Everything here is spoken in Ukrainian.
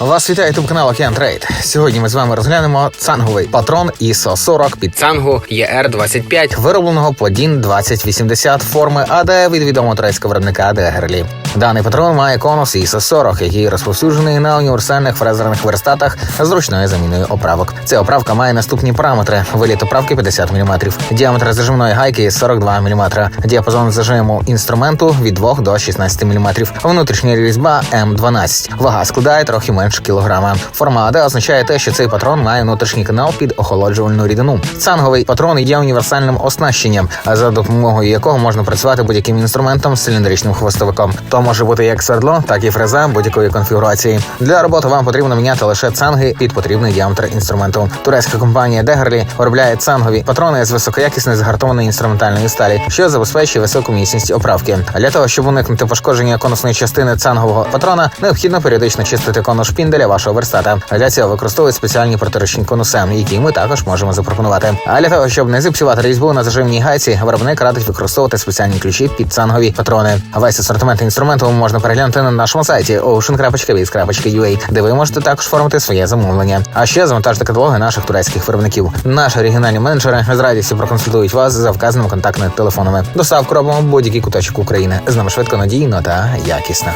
Вас вітає ютуб канал Океан Трейд. Сьогодні ми з вами розглянемо цанговий патрон ISO 40 під Цангу ER25, виробленого по DIN 2080 форми АД від відомого турецького виробника АД Герлі. Даний патрон має конус ISO 40, який розповсюджений на універсальних фрезерних верстатах з зручною заміною оправок. Ця оправка має наступні параметри: виліт оправки 50 мм, діаметр зажимної гайки 42 мм, діапазон зажиму інструменту від 2 до 16 мм, внутрішня різьба М12. Вага складає трохи менше кілограма. Форма АД означає те, що цей патрон має внутрішній канал під охолоджувальну рідину. Цанговий патрон є універсальним оснащенням, за допомогою якого можна працювати будь-яким інструментом з циліндричним хвостовиком. Може бути як свердло, так і фреза будь-якої конфігурації. Для роботи вам потрібно міняти лише цанги під потрібний діаметр інструменту. Турецька компанія Дегерлі виробляє цангові патрони з високоякісної згартованої інструментальної сталі, що забезпечує високу міцність оправки. А для того, щоб уникнути пошкодження конусної частини цангового патрона, необхідно періодично чистити конус шпінделя вашого верстата. Для цього використовують спеціальні протиручні конуси, які ми також можемо запропонувати. А для того, щоб не зіпсувати різьбу на зажимній гайці, виробник радить використовувати спеціальні ключі під цангові патрони. Весь асортимент інструменту можна переглянути на нашому сайті ocean.biz.ua, де ви можете також оформити своє замовлення. А ще завантажте каталоги наших турецьких виробників. Наші регіональні менеджери з радістю проконсультують вас за вказаними контактними телефонами. Доставку робимо будь-який куточок України. З нами швидко, надійно та якісно.